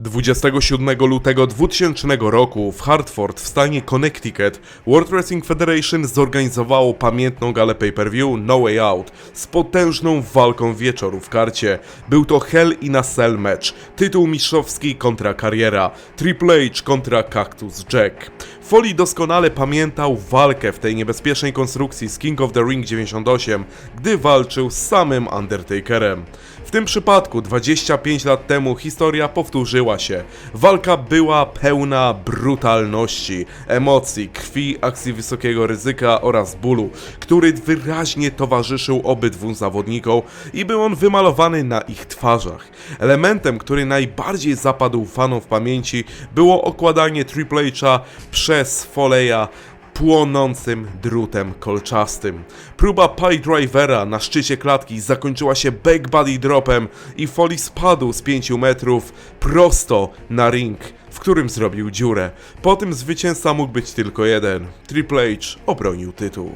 27 lutego 2000 roku w Hartford w stanie Connecticut World Wrestling Federation zorganizowało pamiętną galę pay-per-view No Way Out z potężną walką wieczoru w karcie. Był to Hell in a Cell match, tytuł mistrzowski kontra kariera, Triple H kontra Cactus Jack. Foley doskonale pamiętał walkę w tej niebezpiecznej konstrukcji z King of the Ring 98, gdy walczył z samym Undertakerem. W tym przypadku 25 lat temu historia powtórzyła się. Walka była pełna brutalności, emocji, krwi, akcji wysokiego ryzyka oraz bólu, który wyraźnie towarzyszył obydwu zawodnikom i był on wymalowany na ich twarzach. Elementem, który najbardziej zapadł fanom w pamięci było okładanie Triple H'a przez Foleya płonącym drutem kolczastym. Próba pie drivera na szczycie klatki zakończyła się back body dropem i Foley spadł z 5 metrów prosto na ring, w którym zrobił dziurę. Po tym zwycięzca mógł być tylko jeden. Triple H obronił tytuł.